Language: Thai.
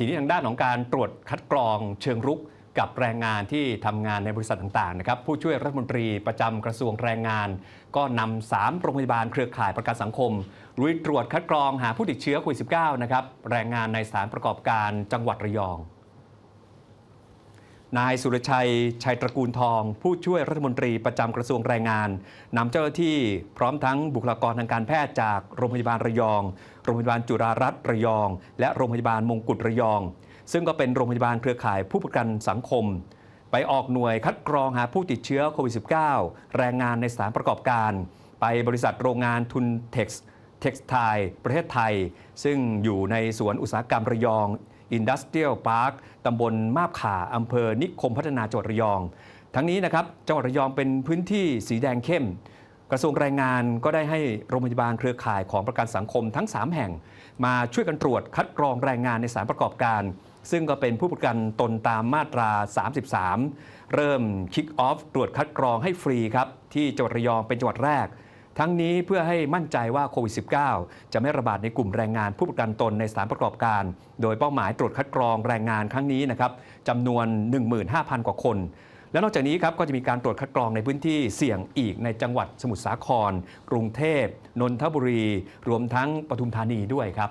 ทีนี้ทางด้านของการตรวจคัดกรองเชิงรุกกับแรงงานที่ทำงานในบริษัทต่างๆนะครับผู้ช่วยรัฐมนตรีประจำกระทรวงแรงงาน ก็นำสามโรงพยาบาลเครือข่ายประกันสังคมรุยตรวจคัดกรองหาผู้ติดเชื้อโควิด -19 นะครับแรงงานในสถานประกอบการจังหวัดระยอง นายสุรชัย ชัยตระกูลทอง ผู้ช่วยรัฐมนตรีประจำกระทรวงแรงงานนำเจ้าหน้าที่พร้อมทั้งบุคลากรทางการแพทย์จากโรงพยาบาลระยอง โรงพยาบาลจุฬารัตน์ระยอง และโรงพยาบาลมงกุฎระยอง ซึ่งก็เป็นโรงพยาบาลเครือข่ายผู้ประกันสังคม ไปออกหน่วยคัดกรองหาผู้ติดเชื้อโควิด -19 แรงงานในสถานประกอบการ ไปบริษัทโรงงานทุนเท็กซ์เท็กซ์ไทยประเทศไทย ซึ่งอยู่ในสวนอุตสาหกรรมระยอง อินดัสเทรียลพาร์คตำบลมาบขาอำเภอนิคมพัฒนาจังหวัดระยอง ทั้งนี้นะครับจังหวัดระยองเป็นพื้นที่สีแดงเข้ม กระทรวงแรงงานก็ได้ให้โรงพยาบาลเครือข่ายของประกันสังคมทั้ง 3 แห่ง มาช่วยกันตรวจคัดกรองแรงงานในสานประกอบการ ซึ่งก็เป็นผู้ประกันตนตามมาตรา 33 เริ่มคิกออฟตรวจคัดกรองให้ฟรีครับที่จังหวัดระยองเป็นจังหวัดแรก ทั้งนี้เพื่อให้มั่นใจว่าโควิด -19 จะไม่ระบาดในกลุ่มแรงงานผู้ประกันตนในสถานประกอบการ โดยเป้าหมายตรวจคัดกรองแรงงานครั้งนี้นะครับจำนวน 15,000 กว่าคน และนอกจากนี้ครับก็จะมีการตรวจคัดกรองในพื้นที่เสี่ยงอีกในจังหวัดสมุทรสาคร กรุงเทพ นนทบุรี รวมทั้งปทุมธานีด้วยครับ